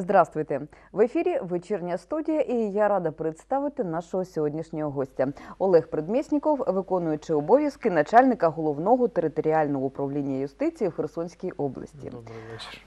Здравствуйте! В ефірі вечірня студія, і я рада представити нашого сьогоднішнього гостя Олег Предмєсніков, виконуючий обов'язки начальника головного територіального управління юстиції в Херсонській області. Добрий вечір.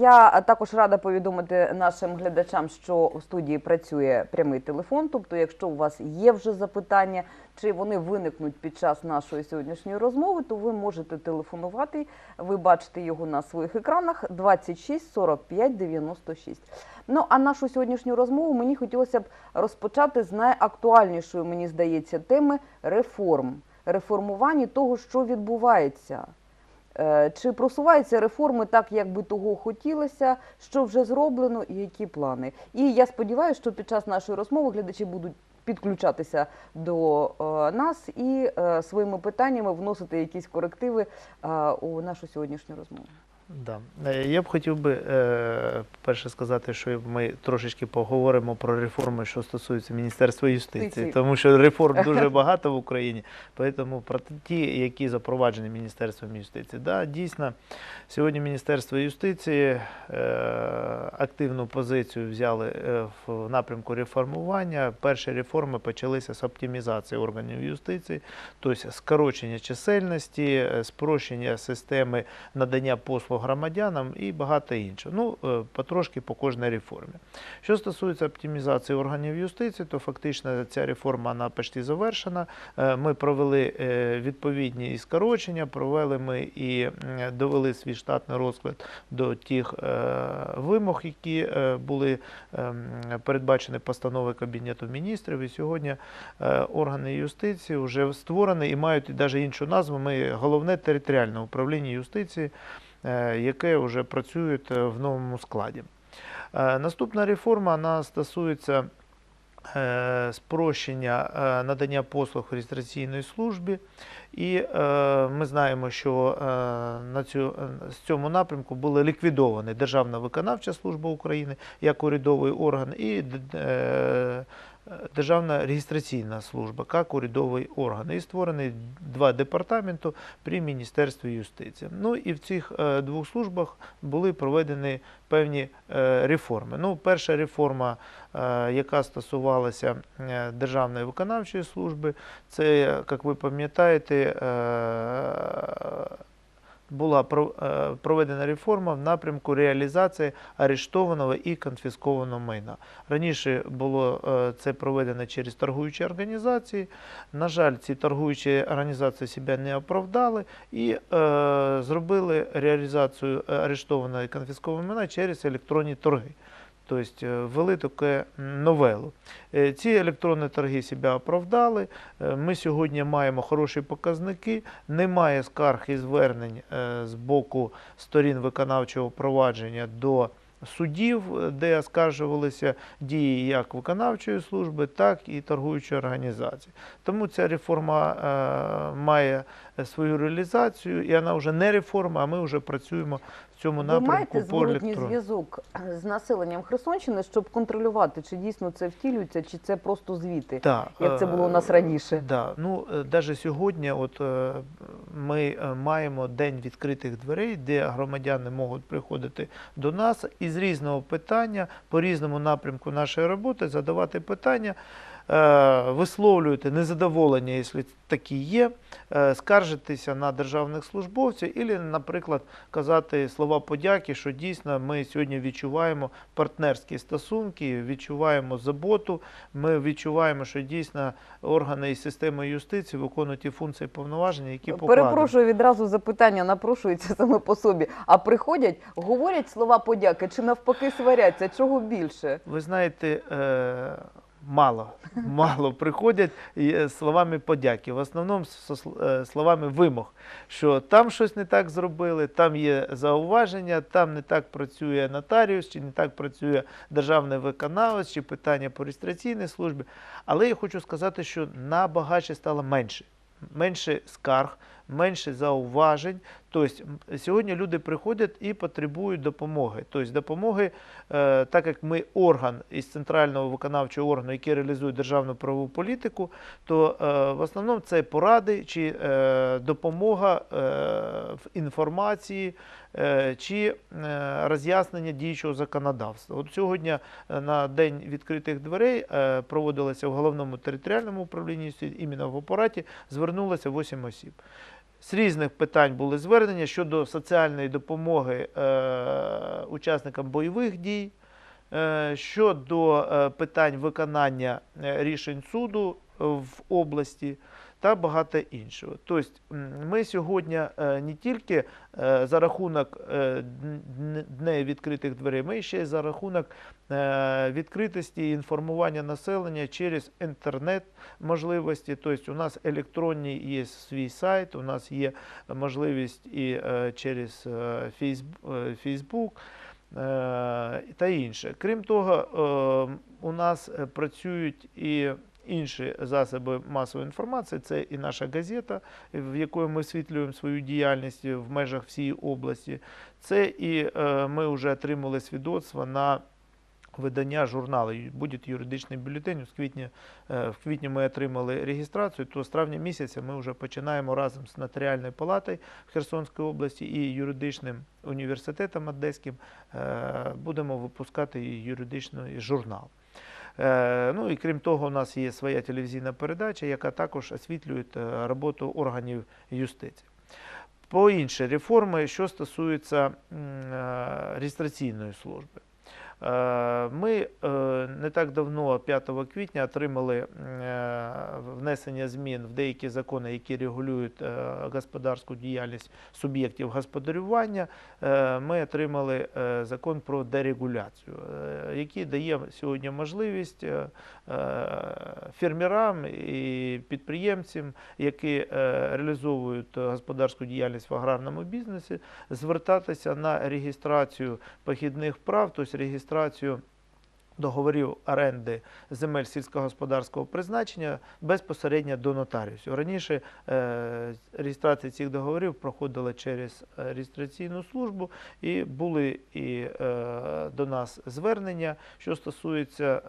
Я також рада повідомити нашим глядачам, що у студії працює прямий телефон. Тобто, якщо у вас є вже запитання, чи вони виникнуть під час нашої сьогоднішньої розмови, то ви можете телефонувати. Ви бачите його на своїх екранах 26 45 96. Ну а нашу сьогоднішню розмову мені хотілося б розпочати з найактуальнішої, мені здається, теми реформ, реформування того, що відбувається. Е, Чи просуваються реформи так, як би того хотілося, що вже зроблено, і які плани? І я сподіваюся, що під час нашої розмови глядачі будуть підключатися до е, нас і е, своїми питаннями вносити якісь корективи е, у нашу сьогоднішню розмову. Да. Е, Я б хотів би е, перше сказати, що ми трошечки поговоримо про реформи, що стосуються Міністерства юстиції, тому що реформ дуже багато в Україні. Тому про ті, які запроваджені Міністерством юстиції. Да, дійсно, сьогодні Міністерство юстиції е, активну позицію взяли в напрямку реформування. Перші реформи почалися з оптимізації органів юстиції, тобто скорочення чисельності, спрощення системи надання послуг громадянам і багато іншого. Ну, е, потрошки по кожній реформі. Що стосується оптимізації органів юстиції, то фактично ця реформа вона почти завершена. Е, Ми провели е, відповідні і скорочення, провели ми і довели свій штатний розклад до тих вимог, які були передбачені постанови Кабінету міністрів. І сьогодні органи юстиції вже створені і мають навіть іншу назву. Ми головне територіальне управління юстиції, яке вже працює е, в новому складі. Е, Наступна реформа стосується е, спрощення е, надання послуг в реєстраційній службі. І е, ми знаємо, що е, на е, з цьому напрямку була ліквідована Державна виконавча служба України як урядовий орган і е, Державна реєстраційна служба як урядовий орган. І створені два департаменти при Міністерстві юстиції. Ну і в цих е, двох службах були проведені певні е, реформи. Ну, перша реформа, е, яка стосувалася Державної виконавчої служби, це, як ви пам'ятаєте, була е, проведена реформа в напрямку реалізації арештованого і конфіскованого майна. Раніше було е, це проведено через торгуючі організації. На жаль, ці торгуючі організації себе не оправдали і е, зробили реалізацію арештованого і конфіскованого майна через електронні торги. Тобто ввели таке новелу. Е, Ці електронні торги себе оправдали. Е, Ми сьогодні маємо хороші показники, немає скарг і звернень з боку сторін виконавчого провадження до судів, де оскаржувалися дії як виконавчої служби, так і торгуючої організації. Тому ця реформа має свою реалізацію, і вона вже не реформа, а ми вже працюємо в цьому Ви напрямку маєте по зворотній зв'язок з населенням Херсонщини, щоб контролювати, чи дійсно це втілюється, чи це просто звіти, Так, як це було у нас е, раніше. Да, ну навіть сьогодні, от е, ми е, маємо день відкритих дверей, де громадяни можуть приходити до нас і з різного питання, по різному напрямку нашої роботи задавати питання. Е, Висловлювати незадоволення, якщо такі є, е, скаржитися на державних службовців, і, наприклад, казати слова подяки, що дійсно ми сьогодні відчуваємо партнерські стосунки, відчуваємо заботу, ми відчуваємо, що дійсно органи і системи юстиції виконують ті функції повноваження, які покладені. Перепрошую відразу запитання напрошується саме по собі. А приходять, говорять слова подяки, чи навпаки сваряться? Чого більше? Ви знаєте, е, мало, мало приходять е, словами подяки. В основному е, словами вимог, що там щось не так зробили, там є зауваження, там не так працює нотаріус, чи не так працює державний виконавець, чи питання по реєстраційній службі. Але я хочу сказати, що набагато стало менше. Менше скарг, менше зауважень. Тобто сьогодні люди приходять і потребують допомоги. Тобто допомоги, е, так як ми орган із центрального виконавчого органу, який реалізує державну правову політику, то е, в основному це поради чи е, допомога в інформації чи роз'яснення діючого законодавства. От сьогодні на день відкритих дверей проводилося в головному територіальному управлінні іменно в апараті звернулося 8 осіб. З різних питань були звернення щодо соціальної допомоги е, учасникам бойових дій, е, щодо е, питань виконання рішень суду в області та багато іншого. Тобто ми сьогодні е, не тільки е, за рахунок е, дн- відкритих дверей, ми ще й за рахунок відкритості і інформування населення через інтернет можливості. Тобто у нас електронний є свій сайт, у нас є можливість і через Фейсбук. Та інше. Крім того, у нас працюють і інші засоби масової інформації. Це і наша газета, в якої ми освітлюємо свою діяльність в межах всієї області. Це і е, ми вже отримали свідоцтво на видання журналу буде юридичний бюлетень. В квітні, е, в квітні ми отримали реєстрацію, то з травня місяця ми вже починаємо разом з нотаріальною палатою в Херсонській області і юридичним університетом Одеським е, будемо випускати юридичний журнал. Е, Ну і крім того, у нас є своя телевізійна передача, яка також освітлює е, роботу органів юстиції. По інші реформи, що стосується е, реєстраційної служби. Е, Ми е, не так давно, 5 квітня, отримали е, внесення змін в деякі закони, які регулюють господарську діяльність суб'єктів господарювання. Ми отримали закон про дерегуляцію, який дає сьогодні можливість фермерам і підприємцям, які реалізовують господарську діяльність в аграрному бізнесі, звертатися на реєстрацію похідних прав, тобто реєстрацію договорів оренди земель сільськогосподарського призначення безпосередньо до нотаріусів. Раніше е, реєстрація цих договорів проходила через е, реєстраційну службу, і були і е, до нас звернення, що стосується,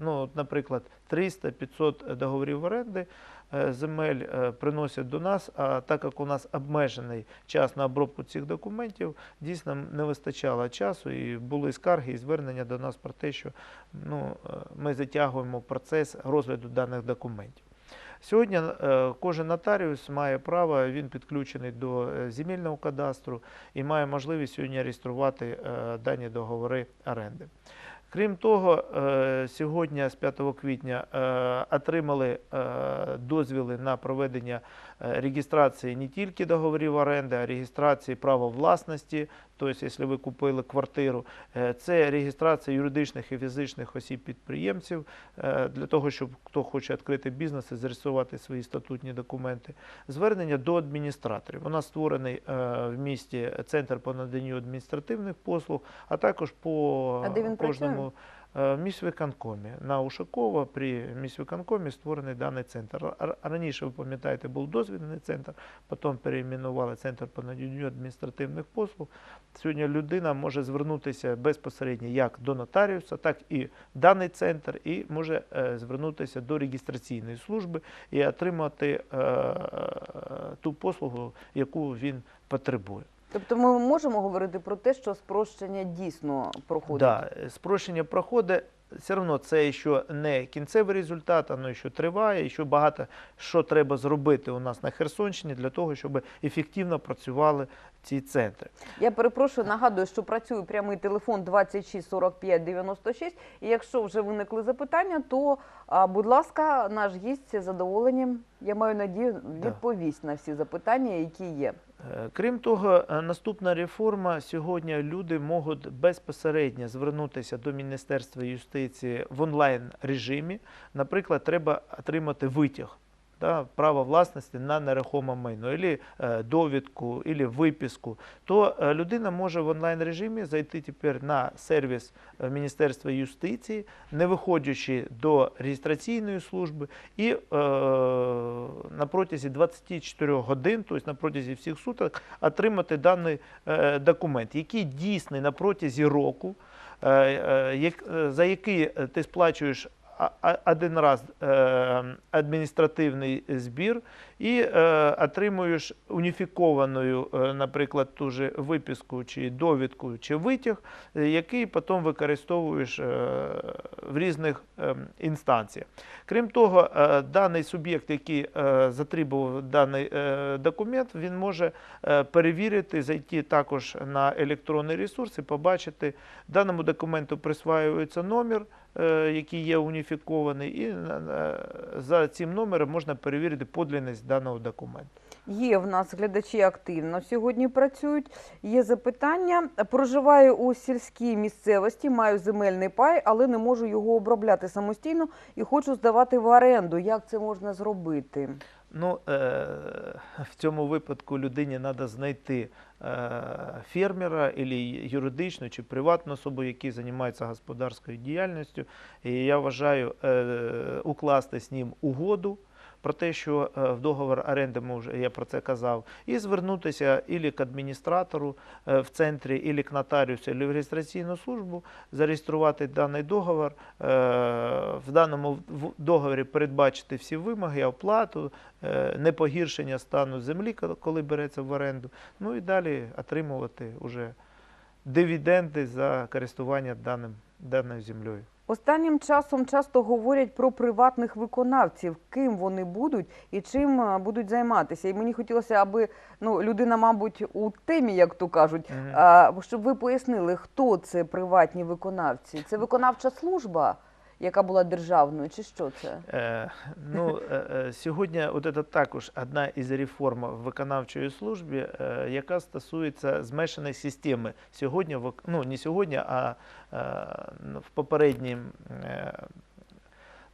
ну, наприклад, 300-500 договорів оренди земель е, приносять до нас, а так як у нас обмежений час на обробку цих документів, дійсно не вистачало часу і були скарги і звернення до нас про те, що ну, е, ми затягуємо процес розгляду даних документів. Сьогодні е, кожен нотаріус має право, він підключений до е, земельного кадастру і має можливість сьогодні реєструвати е, дані договори оренди. Крім того, е, сьогодні з 5 квітня е, отримали е, дозвіли на проведення е, реєстрації не тільки договорів оренди, а реєстрації права власності. Тобто, якщо ви купили квартиру, е, це реєстрація юридичних і фізичних осіб-підприємців е, для того, щоб хто хоче відкрити бізнес і зареєструвати свої статутні документи. Звернення до адміністраторів. У нас створений в місті центр по наданню адміністративних послуг, а також по А кожному. Е, В міськвиконкомі на Ушакова при міськвиконкомі створений даний центр. Раніше, ви пам'ятаєте, був дозвільний центр, потім перейменували центр по наданню адміністративних послуг. Сьогодні людина може звернутися безпосередньо як до нотаріуса, так і в даний центр, і може е, звернутися до реєстраційної служби і отримати е, е, ту послугу, яку він потребує. Тобто ми можемо говорити про те, що спрощення дійсно проходить. Да, спрощення проходить. Все одно це ще не кінцевий результат, воно ще триває, і ще багато що треба зробити у нас на Херсонщині для того, щоб ефективно працювали ці центри. Я перепрошую, нагадую, що працює прямий телефон 26 45 96. І якщо вже виникли запитання, то, будь ласка, наш гість з задоволенням, я маю надію, відповість на всі запитання, які є. Крім того, е, наступна реформа сьогодні люди можуть безпосередньо звернутися до Міністерства юстиції в онлайн режимі. Наприклад, треба отримати витяг. Да, право власності на нерухоме майно, або е, довідку, або виписку, то е, людина може в онлайн режимі зайти тепер на сервіс е, Міністерства юстиції, не виходячи до реєстраційної служби, і е, на протязі 24 годин, тобто на протязі всіх суток, отримати даний е, документ, який дійсний на протязі року, за який ти сплачуєш один раз е, адміністративний збір і е, отримуєш уніфікованою, е, наприклад, ту же виписку чи довідку чи витяг, який потім використовуєш в різних інстанціях. Крім того, даний суб'єкт, який затребував даний документ, він може перевірити, зайти також на електронний ресурс і побачити, даному документу присваюється номер, який є уніфікований, і за цим номером можна перевірити подлинність даного документу. Є в нас глядачі активно сьогодні працюють. Є запитання. Проживаю у сільській місцевості, маю земельний пай, але не можу його обробляти самостійно і хочу здавати в оренду. Як це можна зробити? Ну, е, в цьому випадку людині треба знайти е, фермера, або юридичну чи приватну особу, які займаються господарською діяльністю. І я вважаю е, укласти з ним угоду. Про те, що е, в договор оренди я про це казав, і звернутися ілі к адміністратору е, в центрі, ілі к нотаріусу, ілі в реєстраційну службу, зареєструвати даний договор, е, в даному договорі передбачити всі вимоги, оплату, непогіршення стану землі, коли- береться в оренду, ну і далі отримувати уже дивіденди за користування даною землею. Останнім часом часто говорять про приватних виконавців, ким вони будуть і чим е, будуть займатися. І мені хотілося, аби ну людина, мабуть, у темі, як то кажуть, Мгм. а, щоб ви пояснили, хто це приватні виконавці? Це виконавча служба, яка була державною, чи що це? Е, ну, е, е, сьогодні от це також одна із реформ в виконавчої службі, е, яка стосується змешаної системи. Сьогодні, ну не сьогодні, а е, в попереднім. е,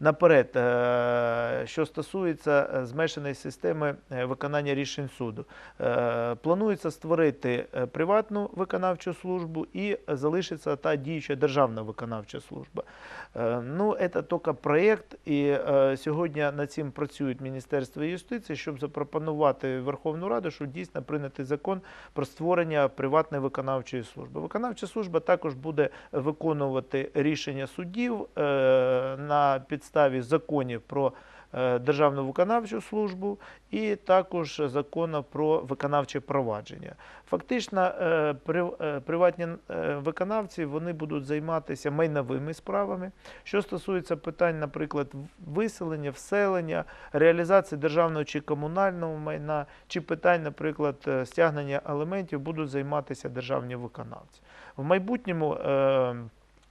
Наперед, е, що стосується е, змешаної системи е, виконання рішень суду, планується створити приватну виконавчу службу і залишиться та діюча державна виконавча служба. Ну, це тільки проєкт, і сьогодні над цим працюють Міністерство юстиції, щоб запропонувати Верховну Раду, щоб дійсно прийняти закон про створення приватної виконавчої служби. Виконавча служба також буде виконувати рішення суддів на підставі законів про е, Державну виконавчу службу і також закону про виконавче провадження. Фактично, е, е, приватні виконавці вони будуть займатися майновими справами. Що стосується питань, наприклад, виселення, вселення, реалізації державного чи комунального майна, чи питань, наприклад, стягнення елементів, будуть займатися державні виконавці. В майбутньому.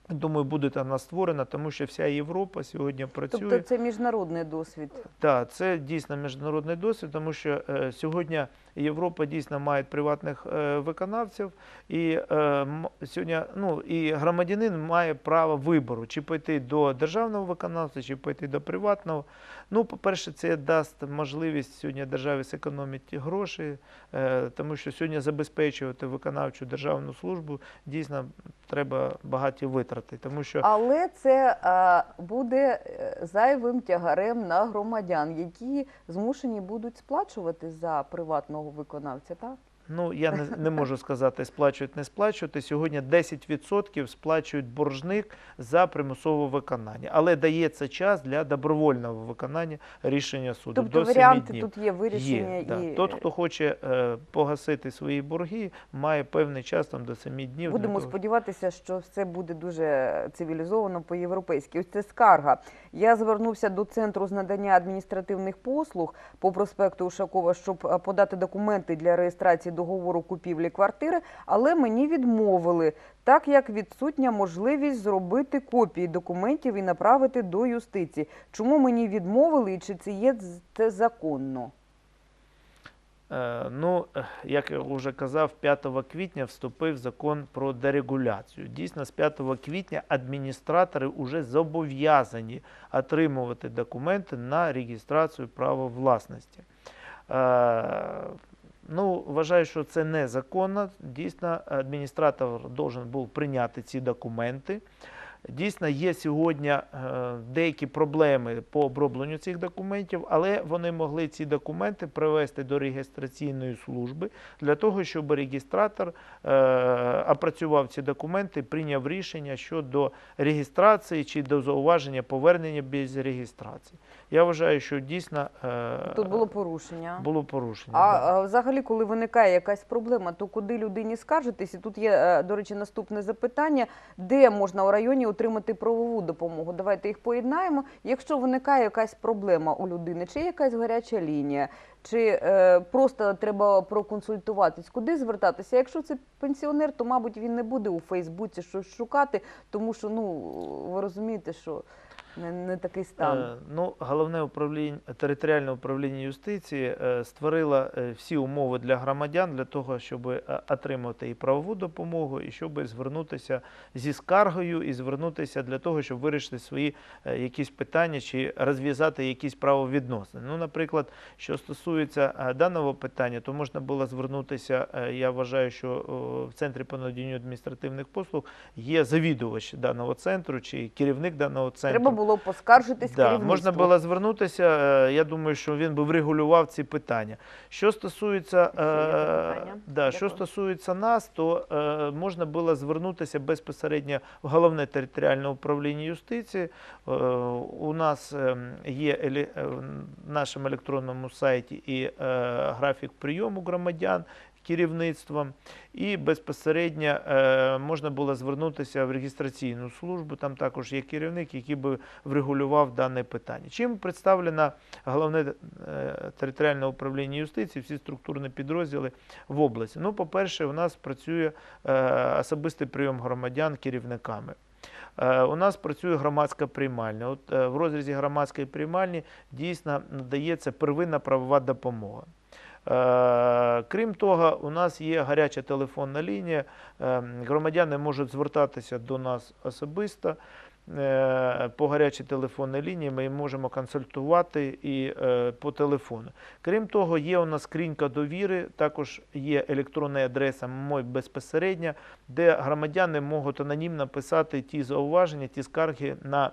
Думаю, буде вона створена, тому що вся Європа сьогодні працює. Тобто це міжнародний досвід. Так, це дійсно міжнародний досвід, тому що е, сьогодні Європа дійсно має приватних е, виконавців, і е, сьогодні ну, і громадянин має право вибору, чи пойти до державного виконавця, чи пойти до приватного. Ну, по-перше, це дасть можливість сьогодні державі зекономити гроші, е, тому що сьогодні забезпечувати виконавчу державну службу дійсно треба багаті витрати, тому що Але це а, буде е, зайвим тягарем на громадян, які змушені будуть сплачувати за приватного виконавця. Так Ну, я не, не можу сказати, сплачують, не сплачувати. Сьогодні 10% сплачують боржник за примусове виконання. Але дається час для добровольного виконання рішення суду. тобто до 7 варіанти днів. тут є вирішення Є, да. і Тот, хто хоче е, погасити свої борги, має певний час там, до 7 днів. Будемо сподіватися, що все буде дуже цивілізовано по-європейськи. Ось це скарга. Я звернувся до центру з надання адміністративних послуг по проспекту Ушакова, щоб е, подати документи для реєстрації договору купівлі квартири, але мені відмовили, так як відсутня можливість зробити копії документів і направити до юстиції. Чому мені відмовили і чи це є це законно? Е, Ну, е, як я вже казав, 5 квітня вступив закон про дерегуляцію. Дійсно, з 5 квітня адміністратори вже зобов'язані отримувати документи на реєстрацію права власності. Ну, вважаю, що це незаконно. Дійсно, адміністратор должен був прийняти ці документи. Дійсно, є сьогодні е, деякі проблеми по обробленню цих документів, але вони могли ці документи привести до реєстраційної служби для того, щоб реєстратор е, опрацював ці документи, прийняв рішення щодо реєстрації чи до зауваження повернення без реєстрації. Я вважаю, що дійсно е, Тут було порушення. було порушення. А, взагалі, коли виникає якась проблема, то куди людині скаржитись? І тут є, до речі, наступне запитання: де можна у районі отримати правову допомогу? Давайте їх поєднаємо. Якщо виникає якась проблема у людини, чи якась гаряча лінія, чи е, просто треба проконсультуватись, куди звертатися? Якщо це пенсіонер, то мабуть він не буде у Фейсбуці щось шукати, тому що ну ви розумієте, що не, не такий стан. Е, Ну, головне управління, територіальне управління юстиції е, створило е, всі умови для громадян для того, щоб отримати і правову допомогу, і щоб звернутися зі скаргою, і звернутися для того, щоб вирішити свої е, якісь питання чи розв'язати якісь правовідносини. Ну, наприклад, що стосується даного питання, то можна було звернутися. е, Я вважаю, що в центрі по наданню адміністративних послуг є завідувач даного центру чи керівник даного центру. Треба було поскаржитись Да, керівництву. можна було звернутися. е, Я думаю, що він би врегулював ці питання. Що стосується, е, да, що стосується нас, то е, можна було звернутися безпосередньо в головне територіальне управління юстиції. Е, у нас є еле- в нашому електронному сайті і е, графік прийому громадян. Керівництвом і безпосередньо е, можна було звернутися в реєстраційну службу. Там також є керівник, який би врегулював дане питання. Чим представлено головне е, територіальне управління юстиції, всі структурні підрозділи в області? Ну, по-перше, у нас працює е, особистий прийом громадян керівниками. У нас працює громадська приймальня. От в розрізі громадської приймальні дійсно надається первинна правова допомога. Е, Крім того, у нас є гаряча телефонна лінія. Е, Громадяни можуть звертатися до нас особисто. Е, По гарячій телефонній лінії ми можемо консультувати і по телефону. Крім того, є у нас скринька довіри, також є електронна адреса мой безпосередньо, де громадяни можуть анонімно писати ті зауваження, ті скарги на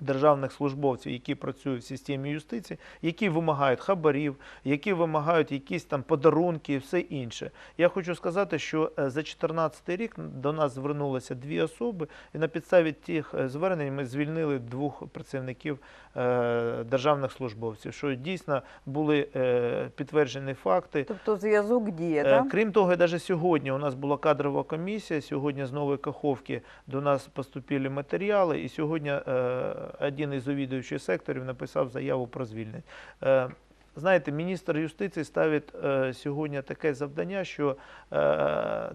державних службовців, які працюють в системі юстиції, які вимагають хабарів, які вимагають якісь там подарунки і все інше. Я хочу сказати, що е, за 2014 рік до нас звернулося дві особи, і на підставі тих е, звернень ми звільнили двох працівників е, державних службовців, що дійсно були підтверджені факти. Тобто зв'язок діє, так? Крім того, навіть сьогодні у нас була кадрова комісія. Сьогодні з Нової Каховки до нас поступили матеріали, і сьогодні один із завідуючих секторів написав заяву про звільнення. Е, Знаєте, міністр юстиції ставить е, сьогодні таке завдання, що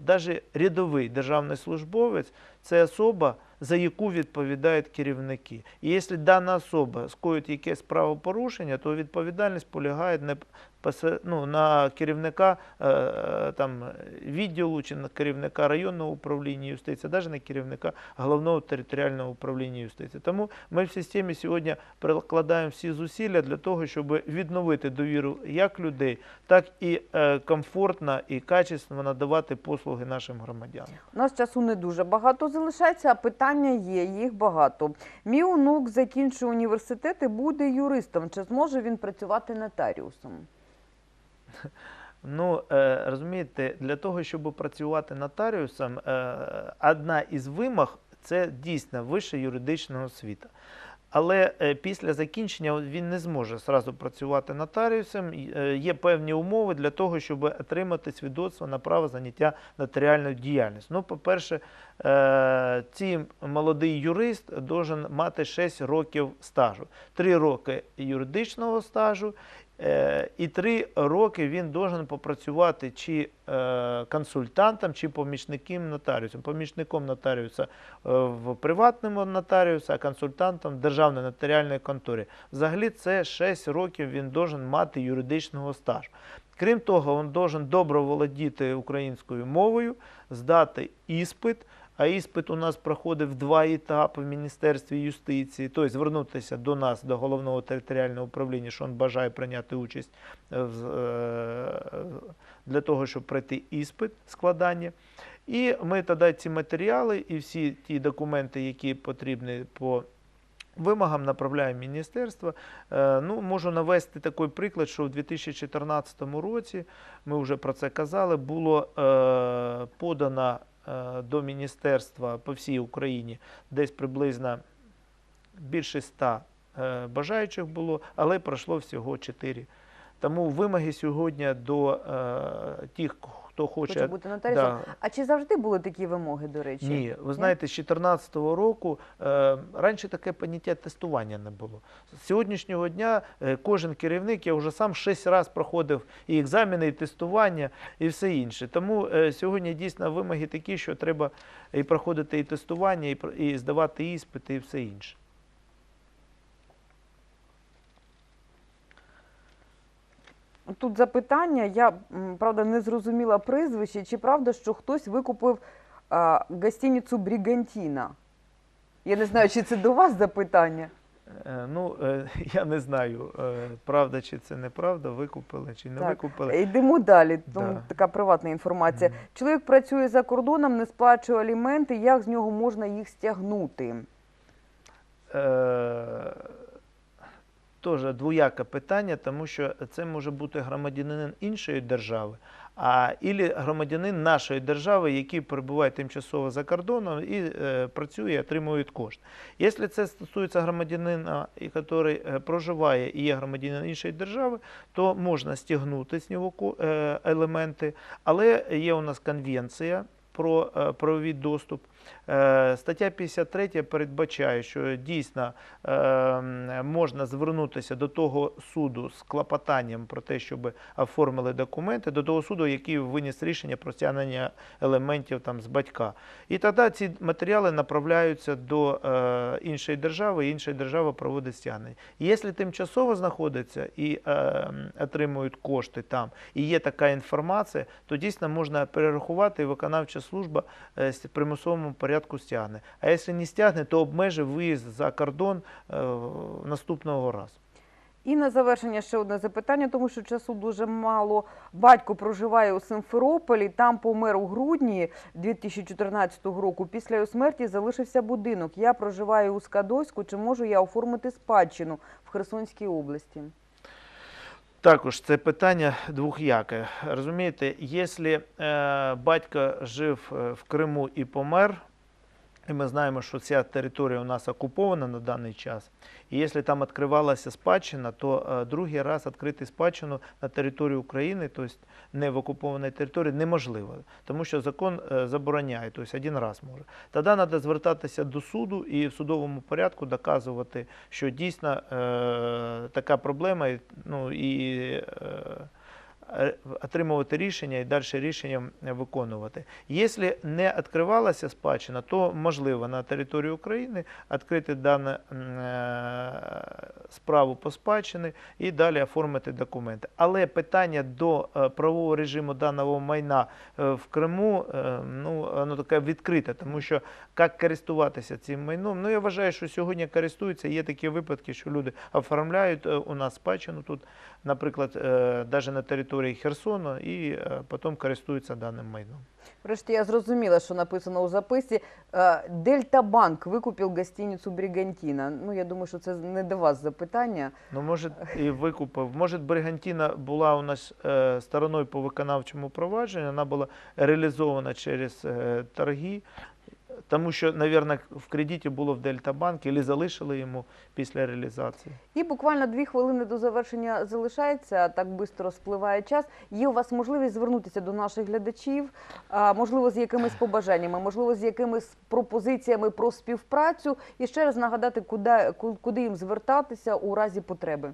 навіть рядовий державний службовець це особа, за яку відповідають керівники. І якщо дана особа скоїть якесь правопорушення, то відповідальність полягає посе- ну, на керівника е, е, відділу чи на керівника районного управління юстиції, навіть на керівника головного територіального управління юстиції. Тому ми в системі сьогодні прикладаємо всі зусилля для того, щоб відновити довіру як людей, так і е, комфортно і качественно надавати послуги нашим громадянам. У нас часу не дуже багато залишається, а питання є, їх багато. Мій онук закінчує університет і буде юристом. Чи зможе він працювати нотаріусом? Ну, е, розумієте, для того, щоб працювати нотаріусом, е, одна із вимог це дійсно вища юридична освіта. Але е, після закінчення він не зможе зразу працювати нотаріусом. Е, Є певні умови для того, щоб отримати свідоцтво на право заняття нотаріальною діяльністю. Ну, по-перше, е, цей молодий юрист має мати 6 років стажу, 3 роки юридичного стажу. Е, І три роки він должен попрацювати чи е, консультантом, чи помічником нотаріуса. Помічником нотаріуса е, в приватному нотаріусі, а консультантом в державній нотаріальній конторі. Взагалі це 6 років він должен мати юридичного стажу. Крім того, він должен добре володіти українською мовою, здати іспит. А іспит у нас проходив два етапи в Міністерстві юстиції, тобто звернутися до нас, до головного територіального управління, що він бажає прийняти участь е, е, для того, щоб пройти іспит складання. І ми тоді ці матеріали і всі ті документи, які потрібні по вимогам, направляємо міністерство. Е, Ну, можу навести такий приклад, що в 2014 році, ми вже про це казали, було подано до міністерства по всій Україні десь приблизно більше ста е, бажаючих було, але пройшло всього 4. Тому вимоги сьогодні до е, тих, хто хоче. Хоче бути нотаріусом. Да, А чи завжди були такі вимоги, до речі? ні, ви знаєте, з 2014 року е, раніше таке поняття тестування не було. З сьогоднішнього дня е, кожен керівник, я вже сам шість разів проходив і екзамени, і тестування, і все інше. Тому е, сьогодні дійсно вимоги такі, що треба і проходити і тестування, і, і здавати іспити, і все інше. Тут запитання. Я правда не зрозуміла прізвище. Чи правда, що хтось викупив а, гостиницю Брігантіна? Я не знаю, чи це до вас запитання. Е, Ну, е, я не знаю, е, правда чи це неправда, викупили чи не Так. викупили. Йдемо далі. Тому Да. така приватна інформація. Мгм. Чоловік працює за кордоном, не сплачує аліменти. Як з нього можна їх стягнути? Е, Теж двояке питання, тому що це може бути громадянин іншої держави, а ілі громадянин нашої держави, який перебуває тимчасово за кордоном і е, працює, отримує кошти. Якщо це стосується громадянина, який е, проживає і є громадянин іншої держави, то можна стягнути з нього е, елементи, але є у нас конвенція про е, правовий доступ. Е, Стаття 53 передбачає, що дійсно е, можна звернутися до того суду з клопотанням про те, щоб оформили документи, до того суду, який виніс рішення про стягнення елементів там, з батька. І тоді ці матеріали направляються до іншої держави, і інша держава проводить стягнення. Якщо тимчасово знаходяться і отримують кошти там, і є така інформація, то дійсно можна перерахувати і виконавча служба е, з примусовому порядку стягне. А якщо не стягне, то обмежить виїзд за кордон е, наступного разу. І на завершення ще одне запитання, тому що часу дуже мало. Батько проживає у Симферополі, там помер у грудні 2014 року. Після його смерті залишився будинок. Я проживаю у Скадовську. Чи можу я оформити спадщину в Херсонській області? Також це питання двохяке. Розумієте, якщо е, батько жив е, в Криму і помер, і ми знаємо, що ця територія у нас окупована на даний час. І якщо там відкривалася спадщина, то е, другий раз відкрити спадщину на території України, тобто не в окупованій території, неможливо, тому що закон е, забороняє, тобто один раз може. Тоді треба звертатися до суду і в судовому порядку доказувати, що дійсно е, така проблема, і, ну е, отримувати рішення і далі рішення виконувати. Якщо не відкривалася спадщина, то можливо на території України відкрити дану е, справу по спадщини і далі оформити документи. Але питання до е, правового режиму даного майна е, в Криму, е, ну, воно таке відкрите, тому що як користуватися цим майном, ну я вважаю, що сьогодні користуються. Є такі випадки, що люди оформляють е, у нас спадщину тут, наприклад, навіть на території Херсону, і е, потім користуються даним майном. Врешті я зрозуміла, що написано у записі. Е, Дельта Банк викупив гостиницю Брігантіна. Ну, я думаю, що це не до вас запитання. Ну, може, і викупив. Може, Бригантіна була у нас е, стороною по виконавчому провадженню, вона була реалізована через торги, тому що, мабуть, в кредиті було в Дельтабанк, або залишили йому після реалізації. І буквально дві хвилини до завершення залишається. Так швидко спливає час. Є у вас можливість звернутися до наших глядачів, можливо, з якимись побажаннями, можливо, з якимись пропозиціями про співпрацю. І ще раз нагадати, куди, куди їм звертатися у разі потреби.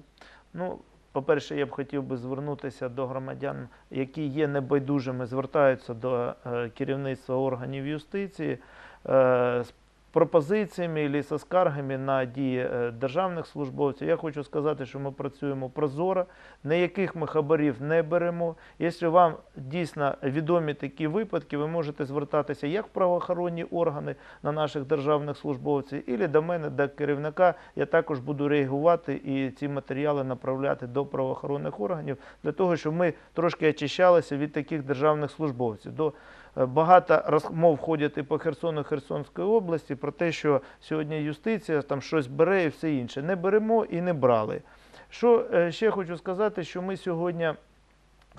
Ну, по-перше, я б хотів би звернутися до громадян, які є небайдужими, звертаються до е, керівництва органів юстиції з пропозиціями і со скаргами на дії е, державних службовців. Я хочу сказати, що ми працюємо прозоро, ніяких ми хабарів не беремо. Якщо вам дійсно відомі такі випадки, ви можете звертатися як в правоохоронні органи на наших державних службовців, і до мене, до керівника. Я також буду реагувати і ці матеріали направляти до правоохоронних органів для того, щоб ми трошки очищалися від таких державних службовців. До Е, Багато розмов ходять і по Херсону Херсонської області про те, що сьогодні юстиція там щось бере і все інше. Не беремо і не брали. Що е, ще хочу сказати, що ми сьогодні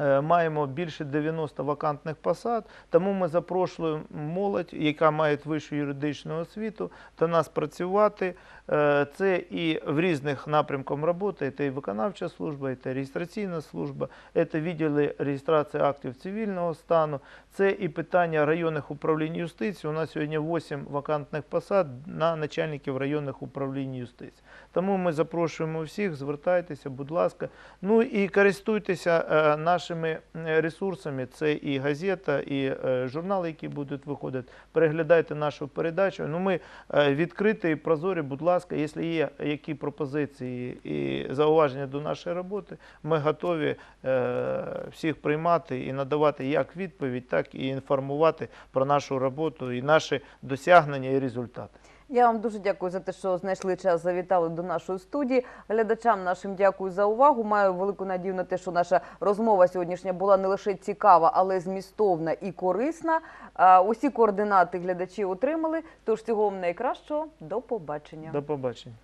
е, маємо більше 90 вакантних посад, тому ми запрошуємо молодь, яка має вищу юридичну освіту, до нас працювати. Е, Це і в різних напрямках роботи, це і виконавча служба, це реєстраційна служба, це відділи реєстрації актів цивільного стану, це і питання районних управлінь юстиції. У нас сьогодні 8 вакантних посад на начальників районних управлінь юстиції. Тому ми запрошуємо всіх, звертайтеся, будь ласка. Ну і користуйтеся е, нашими ресурсами. Це і газета, і е, журнали, які будуть виходити. Переглядайте нашу передачу. Ну, ми відкриті і прозорі, будь ласка, якщо є які пропозиції і зауваження до нашої роботи, ми готові е, всіх приймати і надавати як відповідь, так і інформувати про нашу роботу і наші досягнення і результати. Я вам дуже дякую за те, що знайшли час, завітали до нашої студії. Глядачам нашим дякую за увагу. Маю велику надію на те, що наша розмова сьогоднішня була не лише цікава, але змістовна і корисна. Усі координати глядачі отримали. Тож цього вам найкращого. До побачення. До побачення.